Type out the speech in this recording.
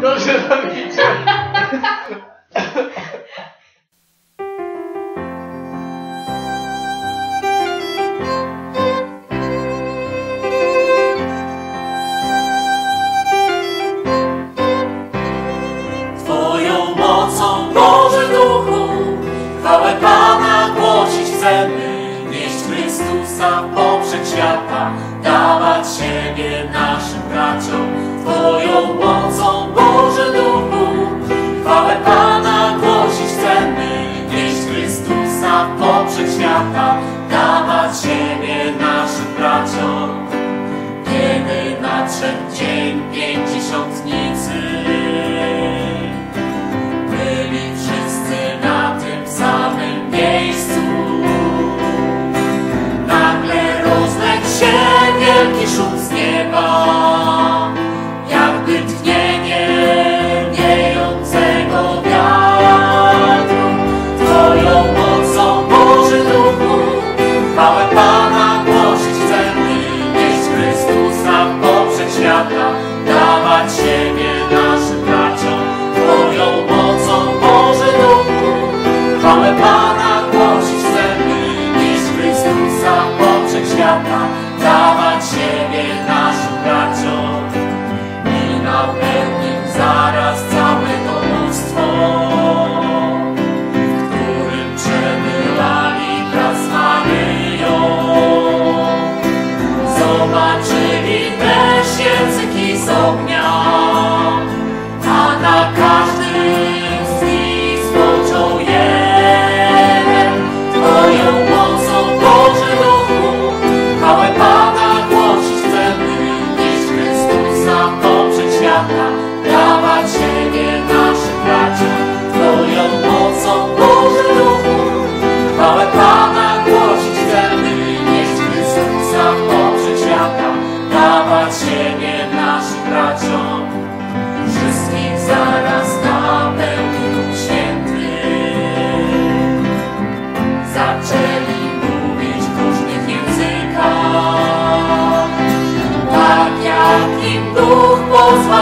Dobrze robicie. Twoją mocą, Boże Duchu, chwałę Pana głosić chcemy, nieść Chrystusa poprzeć świat siebie naszym braciom, Twoją mocą, Boże Duchu. Chwałę Pana głosić chcemy, nieść Chrystusa poprzek świata, dawać siebie naszym braciom. Kiedy nadszedł szum z nieba, jakby tchnienie wiejącego wiatru. Twoją mocą, Boży Duchu, chwałę Pana głosić chcemy, nieść Chrystusa poprzek świata, dawać siebie naszym braciom. Twoją mocą, Boży Duchu, chwałę Pana głosić chcemy, nieść Chrystusa poprzek świata, świata, dawać siebie naszym braciom. Twoją mocą, Boże Duchu, chwałę Pana głosić chcemy, nieść Chrystusa poprzek świata, dawać siebie naszym braciom. Wszystkich zaraz napełnił Duch Święty. Zaczęli mówić w różnych językach, tak jak im Duch pozwalał